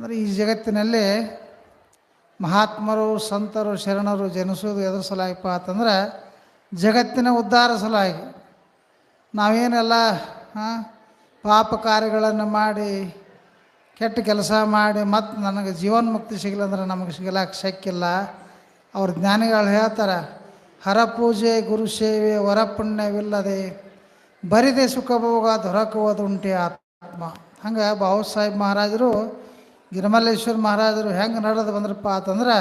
ಅಂದರೆ ಈ ಜಗತ್ತಿನಲ್ಲಿ ಮಹಾತ್ಮರು, ಸಂತರು, ಶರಣರು ಜನಿಸೋದು ಎದುರು ಸಲಾಯಪ್ಪ ಅಂತಂದ್ರೆ ಜಗತ್ತಿನ ಉದ್ಧಾರ ಸಲುವಾಗಿ ನಾವೇನೆಲ್ಲ ಪಾಪ ಕಾರ್ಯಗಳನ್ನು ಮಾಡಿ, ಕೆಟ್ಟ ಕೆಲಸ ಮಾಡಿ ಮತ್ತು ನನಗೆ ಜೀವನ್ಮುಕ್ತಿ ಸಿಗಲಿಲ್ಲ ಅಂದ್ರೆ ನಮಗೆ ಸಿಗಲಾಕ ಶಕ್ಕಿಲ್ಲ. ಅವ್ರ ಜ್ಞಾನಿಗಳು ಹೇಳ್ತಾರೆ ಹರಪೂಜೆ ಗುರು ಸೇವೆ ವರಪುಣ್ಯವಿಲ್ಲದೆ ಬರಿದೆ ಸುಖಭೋಗ ದೊರಕುವುದುಂಟೆ ಆತ್ಮ. ಹಂಗೆ ಬಾಬು ಸಾಹೇಬ್ ಮಹಾರಾಜರು ಗಿರಿಮಲ್ಲೇಶ್ವರ ಮಹಾರಾಜರು ಹೆಂಗೆ ನಡೆದು ಬಂದ್ರಪ್ಪ ಅಂತಂದ್ರೆ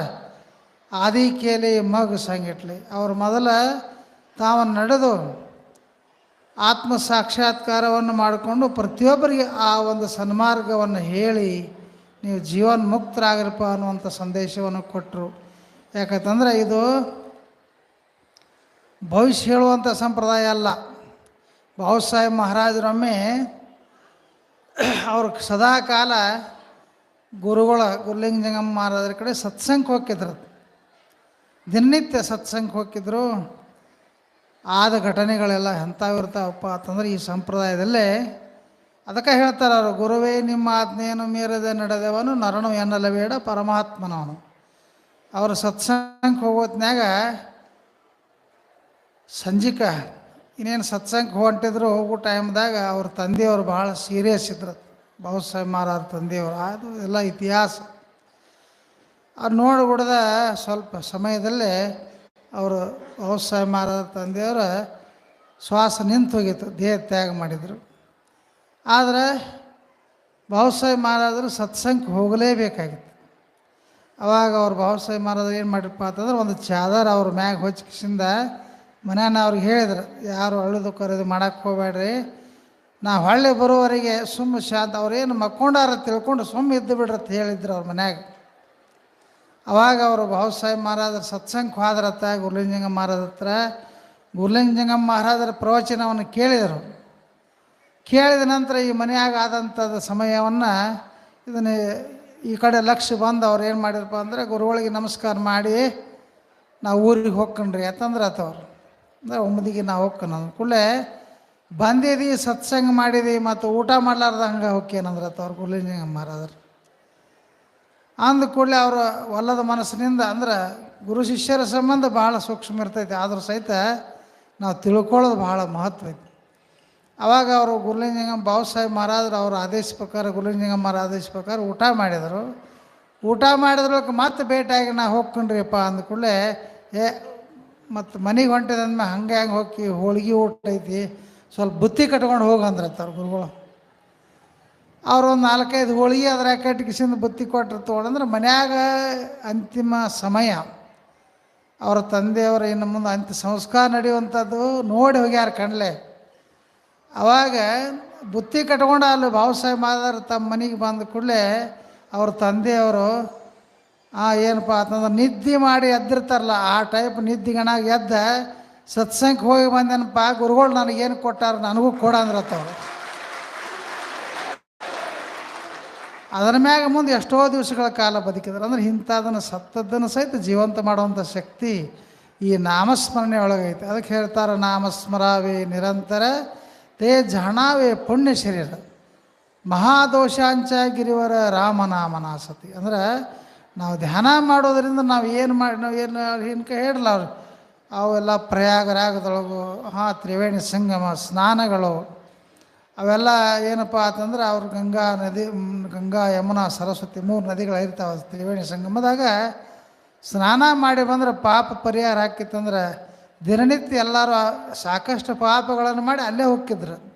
ಆದಿ ಕೇಲಿ ಮಗ್ ಸಂಗಿಟ್ಲಿ. ಅವ್ರು ಮೊದಲ ತಾವು ನಡೆದು ಆತ್ಮ ಸಾಕ್ಷಾತ್ಕಾರವನ್ನು ಮಾಡಿಕೊಂಡು ಪ್ರತಿಯೊಬ್ಬರಿಗೆ ಆ ಒಂದು ಸನ್ಮಾರ್ಗವನ್ನು ಹೇಳಿ ನೀವು ಜೀವನ್ ಮುಕ್ತರಾಗಿರಪ್ಪ ಅನ್ನುವಂಥ ಸಂದೇಶವನ್ನು ಕೊಟ್ಟರು. ಯಾಕಂತಂದ್ರೆ ಇದು ಭವಿಷ್ಯ ಹೇಳುವಂಥ ಸಂಪ್ರದಾಯ ಅಲ್ಲ. ಬಾಬು ಸಾಹೇಬ್ ಮಹಾರಾಜರೊಮ್ಮೆ ಅವ್ರ ಸದಾ ಕಾಲ ಗುರುಗಳ ಗುರುಲಿಂಗ ಜಂಗಮ್ಮ ಮಹಾರಾಜರ ಕಡೆ ಸತ್ಸಂಗ ಹೋಗಿದ್ರು ದಿನನಿತ್ಯ ಸತ್ಸಂಗ ಹೋಗಿದ್ರು ಆದ ಘಟನೆಗಳೆಲ್ಲ ಎಂಥವಿರ್ತಾವಪ್ಪ ಅಂತಂದ್ರೆ ಈ ಸಂಪ್ರದಾಯದಲ್ಲೇ ಅದಕ್ಕೆ ಹೇಳ್ತಾರೆ ಅವರು, ಗುರುವೇ, ನಿಮ್ಮ ಆಜ್ಞೆಯನ್ನು ಮೀರದೆ ನಡೆದವನು ನರನು ಎನ್ನಲಬೇಡ ಪರಮಾತ್ಮನವನು. ಅವರು ಸತ್ಸಂಗಕ್ಕೆ ಹೋಗೋತ್ನಾಗ ಸಂಜಿಕ ಇನ್ನೇನು ಸತ್ಸಂಗಕ್ಕೆ ಹೊಂಟಿದ್ರು ಹೋಗೋ ಟೈಮ್ದಾಗ ಅವ್ರ ತಂದೆಯವರು ಭಾಳ ಸೀರಿಯಸ್ ಇದ್ರು. ಸಾಹೇಬ್ ಮಹಾರಾಜ್ ತಂದೆಯವರು. ಅದು ಎಲ್ಲ ಇತಿಹಾಸ. ಅದು ನೋಡಿಬಿಡ್ದ ಸ್ವಲ್ಪ ಸಮಯದಲ್ಲೇ ಅವರು ಬಾಬು ಸಾಹೇಬ್ ಮಹಾರಾಜ್ ತಂದೆಯವರು ಶ್ವಾಸ ನಿಂತು ಹೋಗಿತ್ತು ದೇಹ ತ್ಯಾಗ ಮಾಡಿದರು. ಆದರೆ ಬಾಬು ಮಹಾರಾಜರು ಸತ್ಸಂಗಕ್ಕೆ ಹೋಗಲೇಬೇಕಾಗಿತ್ತು. ಅವಾಗ ಅವ್ರು ಬಾಬು ಮಹಾರಾಜ ಏನು ಮಾಡಿರಪ್ಪ ಅಂತಂದ್ರೆ ಒಂದು ಚಾದರ್ ಅವ್ರ ಮ್ಯಾಗ ಹೊಚ್ಕಿಸಿಂದ ಮನೆಯನ್ನು ಅವ್ರಿಗೆ ಹೇಳಿದ್ರು, ಯಾರು ಅಳುದು ಕರೆದು ಮಾಡೋಕ್ಕೆ ಹೋಗ್ಬೇಡ್ರಿ ನಾ ಹಳ್ಳಿ ಬರೋವರೆಗೆ ಸುಮ್ಮ ಶಾಂತ, ಅವ್ರೇನು ಮಕ್ಕೊಂಡಾರ ತಿಳ್ಕೊಂಡು ಸುಮ್ಮ ಇದ್ದು ಬಿಡ್ರಂತ ಹೇಳಿದ್ರು ಅವ್ರ ಮನ್ಯಾಗ. ಅವಾಗ ಅವರು ಭಾವ ಸಾಹೇಬ್ ಮಹಾರಾಜರು ಸತ್ಸಂಗಕ್ಕೆ ಹೋದ್ರತ್ತ ಗುರುಲಿಂಗ ಮಹಾರಾಜ ಹತ್ರ ಗುರುಲಿಂಗ ಮಹಾರಾಜರ ಪ್ರವಚನವನ್ನು ಕೇಳಿದರು. ಕೇಳಿದ ನಂತರ ಈ ಮನೆಯಾಗ ಆದಂಥದ್ದು ಸಮಯವನ್ನು ಇದನ್ನು ಈ ಕಡೆ ಲಕ್ಷ್ಯ ಬಂದು ಅವ್ರು ಏನು ಮಾಡಿರಪ್ಪ ಅಂದರೆ ಗುರುಗಳಿಗೆ ನಮಸ್ಕಾರ ಮಾಡಿ, ನಾವು ಊರಿಗೆ ಹೋಗ್ಕೊಂಡ್ರಿ. ಯಾಕಂದ್ರೆ ಆತವ್ರು. ಅಂದರೆ ಒಮ್ಮದಿಗೆ ನಾವು ಹೋಗ್ಕನ ಕೂಡಲೇ ಬಂದಿದ್ದೀ ಸತ್ಸಂಗ ಮಾಡಿದಿ ಮತ್ತು ಊಟ ಮಾಡ್ಲಾರ್ದ ಹಂಗೆ ಹೋಗ್ಕೇನಂದ್ರೆ ಆತವ್ರು ಗುರುಲಿಂಗ ಮಹಾರಾಜರು. ಅಂದ ಕೂಡಲೇ ಅವರು ಒಲ್ಲದ ಮನಸ್ಸಿನಿಂದ ಅಂದ್ರೆ ಗುರು ಶಿಷ್ಯರ ಸಂಬಂಧ ಭಾಳ ಸೂಕ್ಷ್ಮ ಇರ್ತೈತೆ. ಆದರೂ ಸಹಿತ ನಾವು ತಿಳ್ಕೊಳ್ಳೋದು ಭಾಳ ಮಹತ್ವ ಐತಿ. ಅವಾಗ ಅವರು ಗುರುಲಿಂಗಂ ಬಾಬು ಸಾಹೇಬ್ ಮಹಾರಾಜರು ಅವ್ರ ಆದೇಶ ಪ್ರಕಾರ ಗುರುಲಿಂಗಂ ಮಾರ ಆದೇಶ ಪ್ರಕಾರ ಊಟ ಮಾಡಿದರು. ಊಟ ಮಾಡಿದ್ರೊಳಗೆ ಮತ್ತೆ ಭೇಟಿಯಾಗಿ ನಾ ಹೋಗ್ಕೊಂಡ್ರಿಪ್ಪ ಅಂದ ಕೂಡಲೇ, ಏ, ಮತ್ತು ಮನೆಗೆ ಹೊಂಟಿದಂದ್ಮೇಲೆ ಹಂಗೆ ಹಂಗೆ ಹೋಗಿ ಹೋಳಿಗೆ ಊಟ ಐತಿ. ಸ್ವಲ್ಪ ಬುತ್ತಿ ಕಟ್ಕೊಂಡು ಹೋಗಿ ಅಂದಿರ್ತಾರೆ ಗುರುಗಳು. ಅವ್ರು ಒಂದು ನಾಲ್ಕೈದು ಹೋಳಿಗೆ ಅದ್ರ ಕಟ್ಟಿಗಿಸಿಂದ ಬುತ್ತಿ ಕೊಟ್ಟರು ತೊಗೊಂಡ್ರೆ ಮನ್ಯಾಗ ಅಂತಿಮ ಸಮಯ. ಅವರ ತಂದೆಯವರ ಇನ್ನು ಮುಂದೆ ಅಂತ್ಯ ಸಂಸ್ಕಾರ ನಡೆಯುವಂಥದ್ದು ನೋಡಿ ಹೋಗ್ಯಾರ ಕಣ್ಲೆ. ಅವಾಗ ಬುತ್ತಿ ಕಟ್ಕೊಂಡು ಅಲ್ಲಿ ಬಾಬು ಸಾಹೇಬ್ ಮಾದರ್ ತಮ್ಮ ಮನೆಗೆ ಬಂದ ಕೂಡಲೇ ಅವ್ರ ತಂದೆಯವರು ಏನಪ್ಪ ಅಂತಂದ್ರೆ ನಿದ್ದೆ ಮಾಡಿ ಎದ್ದಿರ್ತಾರಲ್ಲ, ಆ ಟೈಪ್ ನಿದ್ದಿಗಣಾಗ ಎದ್ದ ಸತ್ಸಂಗಕ್ಕೆ ಹೋಗಿ ಬಂದೇನಪ್ಪ ಗುರುಗಳು ನನಗೇನು ಕೊಟ್ಟಾರ ನನಗೂ ಕೊಡ ಅಂದ್ರತ್ತವ್ರು ಅದರ ಮ್ಯಾಗ ಮುಂದೆ ಎಷ್ಟೋ ದಿವಸಗಳ ಕಾಲ ಬದುಕಿದ್ರು ಅಂದ್ರೆ ಇಂಥದನ್ನು ಸತ್ತದ್ದನ್ನು ಸಹಿತ ಜೀವಂತ ಮಾಡುವಂಥ ಶಕ್ತಿ ಈ ನಾಮಸ್ಮರಣೆ ಒಳಗೈತೆ ಅದಕ್ಕೆ ಹೇಳ್ತಾರೆ ನಾಮಸ್ಮರಾವೇ ನಿರಂತರ ತೇ ಜಣಾವೇ ಪುಣ್ಯ ಶರೀರ ಮಹಾದೋಷಾಂಚ ಗಿರಿವರ ರಾಮನಾಮನಾಸತಿ ಅಂದ್ರೆ ನಾವು ಧ್ಯಾನ ಮಾಡೋದರಿಂದ ನಾವು ಏನು ಮಾಡಿ ನಾವು ಏನು ಹಿಂಗೆ ಹೇಳಲ್ಲ ಅವ್ರು ಅವೆಲ್ಲ ಪ್ರಯಾಗರಾಗದೊಳಗು, ಹಾಂ, ತ್ರಿವೇಣಿ ಸಂಗಮ, ಸ್ನಾನಗಳು, ಅವೆಲ್ಲ ಏನಪ್ಪ ಅಂತಂದ್ರೆ ಅವ್ರು ಗಂಗಾ ನದಿ ಗಂಗಾ, ಯಮುನಾ, ಸರಸ್ವತಿ ಮೂರು ನದಿಗಳು ಇರ್ತಾವೆ ತ್ರಿವೇಣಿ ಸಂಗಮದಾಗ. ಸ್ನಾನ ಮಾಡಿ ಬಂದ್ರೆ ಪಾಪ ಪರಿಹಾರ ಹಾಕಿತ್ತಂದ್ರೆ ದಿನನಿತ್ಯ ಎಲ್ಲರೂ ಸಾಕಷ್ಟು ಪಾಪಗಳನ್ನು ಮಾಡಿ ಅಲ್ಲೇ ಹೋಗಿದ್ರು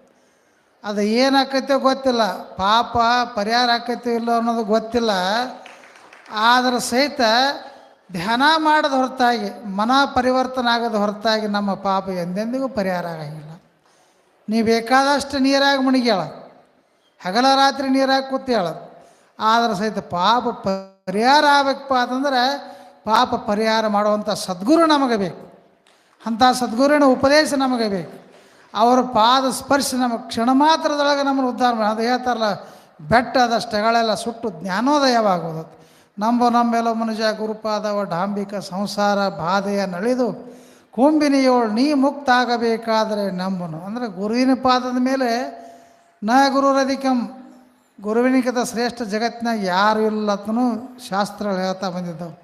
ಅದು ಏನಾಕೈತೋ ಗೊತ್ತಿಲ್ಲ. ಪಾಪ ಪರಿಹಾರ ಆಕೈತೋ ಇಲ್ಲೋ ಅನ್ನೋದು ಗೊತ್ತಿಲ್ಲ. ಆದ್ರೆ ಸಹಿತ ಧ್ಯಾನ ಮಾಡದ ಹೊರತಾಗಿ, ಮನ ಪರಿವರ್ತನೆ ಆಗದ ಹೊರತಾಗಿ ನಮ್ಮ ಪಾಪ ಎಂದೆಂದಿಗೂ ಪರಿಹಾರ ಆಗಂಗಿಲ್ಲ. ನೀ ಬೇಕಾದಷ್ಟು ನೀರಾಗಿ ಮುಣಿಗ್ಯಾಳ, ಹಗಲ ರಾತ್ರಿ ನೀರಾಗಿ ಕೂತೇಳ ಆದ್ರೆ ಸಹಿತ ಪಾಪ ಪರಿಹಾರ ಆಗಬೇಕಪ್ಪ ಅಂತಂದ್ರೆ ಪಾಪ ಪರಿಹಾರ ಮಾಡುವಂಥ ಸದ್ಗುರು ನಮಗೆ ಬೇಕು. ಅಂಥ ಸದ್ಗುರುವಿನ ಉಪದೇಶ ನಮಗೆ ಬೇಕು. ಅವರ ಪಾದ ಸ್ಪರ್ಶ ನಮಗೆ ಕ್ಷಣ ಮಾತ್ರದೊಳಗೆ ನಮ್ಮನ್ನು ಉದ್ಧಾರ ಮಾಡಿ. ಅದು ಹೇಳ್ತಾರಲ್ಲ ಬೆಟ್ಟದಷ್ಟಗಳೆಲ್ಲ ಸುಟ್ಟು ಜ್ಞಾನೋದಯವಾಗೋದು ನಂಬ ನಂಬೆಲ್ಲ ಮನುಷ್ಯ ಗುರುಪಾದವ ಡಾಂಬಿಕ ಸಂಸಾರ ಬಾಧೆಯ ನಳಿದು ಕುಂಬಿನಿಯೋಳು ನೀ ಮುಕ್ತ ಆಗಬೇಕಾದರೆ ನಂಬನು. ಅಂದರೆ ಗುರುವಿನ ಪಾದದ ಮೇಲೆ ನ ಗುರುರಧಿಕಂ ಗುರುವಿನಿಕದ ಶ್ರೇಷ್ಠ ಜಗತ್ತಿನಾಗ ಯಾರು ಇಲ್ಲ ಶಾಸ್ತ್ರ ಶಾಸ್ತ್ರಗಳು ಹೇಳ್ತಾ ಬಂದಿದ್ದಾವೆ.